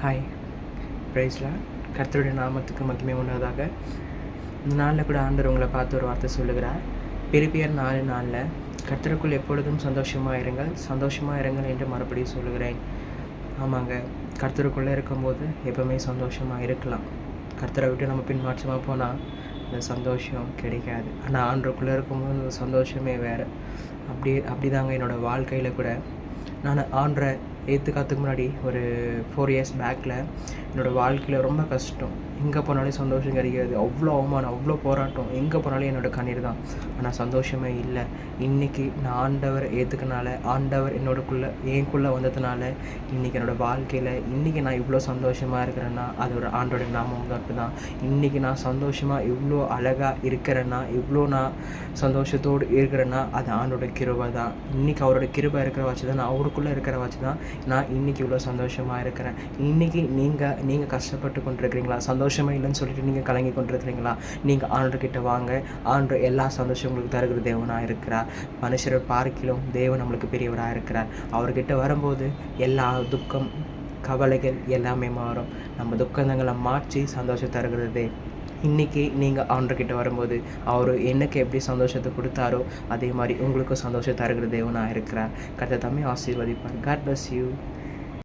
Hi பிரைஸ்லாம் கர்த்தருடைய நாமத்துக்கு மகிமை உண்டாதாக இந்த நாளில் கூட ஆண்டர் உங்களை பார்த்து ஒரு வார்த்தை சொல்லுகிறார். பிரிப்பியர் நாலு நாளில் கர்த்தருக்குள் எப்பொழுதும் சந்தோஷமாக இருங்கள் சந்தோஷமாக இருங்கள் என்று மறுபடியும் சொல்லுகிறேன். ஆமாங்க. கர்த்தருக்குள்ளே இருக்கும்போது எப்போவுமே சந்தோஷமாக இருக்கலாம். கர்த்தரை விட்டு நம்ம பின்மாற்றமாக போனால் அந்த சந்தோஷம் கிடைக்காது. ஆனால் ஆண்டருக்குள்ளே இருக்கும்போது அந்த சந்தோஷமே வேறு. அப்படி அப்படி தாங்க என்னோடய வாழ்க்கையில் கூட. நான் ஆண்டரை ஏற்றுக்காத்துக்கு முன்னாடி ஒரு ஃபோர் இயர்ஸ் பேக்கில் என்னோடய வாழ்க்கையில் ரொம்ப கஷ்டம். எங்கே போனாலும் சந்தோஷம் கிடைக்காது. அவ்வளோ அவமானம் அவ்வளோ போராட்டம். எங்கே போனாலும் என்னோடய கண்ணீர் தான். ஆனால் சந்தோஷமே இல்லை. இன்றைக்கி நான் ஆண்டவர் ஏற்றுக்கனால ஆண்டவர் என்னோடக்குள்ளே எனக்குள்ளே வந்ததுனால இன்றைக்கி என்னோடய வாழ்க்கையில் இன்றைக்கி நான் இவ்வளோ சந்தோஷமாக இருக்கிறேன்னா அதோட ஆண்டோட நாமம் தான் தான் இன்றைக்கி நான் சந்தோஷமாக இவ்வளோ அழகாக இருக்கிறேன்னா இவ்வளோ நான் சந்தோஷத்தோடு இருக்கிறேன்னா அது ஆண்டோட கிருபை தான். இன்றைக்கி அவரோட கிருபை இருக்கிற வச்சு தான் நான் அவருக்குள்ளே இருக்கிற வச்சு தான் நான் இன்றைக்கி இவ்வளோ சந்தோஷமாக இருக்கிறேன். இன்றைக்கி நீங்கள் நீங்கள் கஷ்டப்பட்டு கொண்டிருக்கிறீங்களா? சந்தோஷம் சந்தோஷமே இல்லைன்னு சொல்லிட்டு நீங்கள் கலங்கி கொண்டிருக்கிறீங்களா? நீங்கள் ஆண்டர்கிட்ட வாங்க. ஆண்டர் எல்லா சந்தோஷம் உங்களுக்கு தருகிற தேவனாக இருக்கிறார். மனுஷரை பார்க்கிலும் தேவன் நம்மளுக்கு பெரியவராக இருக்கிறார். அவர்கிட்ட வரும்போது எல்லா துக்கம் கவலைகள் எல்லாமே மாறும். நம்ம துக்கங்களை மாற்றி சந்தோஷம் தருகிறதே. இன்றைக்கி நீங்கள் ஆண்டர்கிட்ட வரும்போது அவர் எனக்கு எப்படி சந்தோஷத்தை கொடுத்தாரோ அதே மாதிரி உங்களுக்கும் சந்தோஷம் தருகிற தேவனாக இருக்கிறார். கர்த்தர் தம்மை ஆசீர்வதிப்பார். God bless you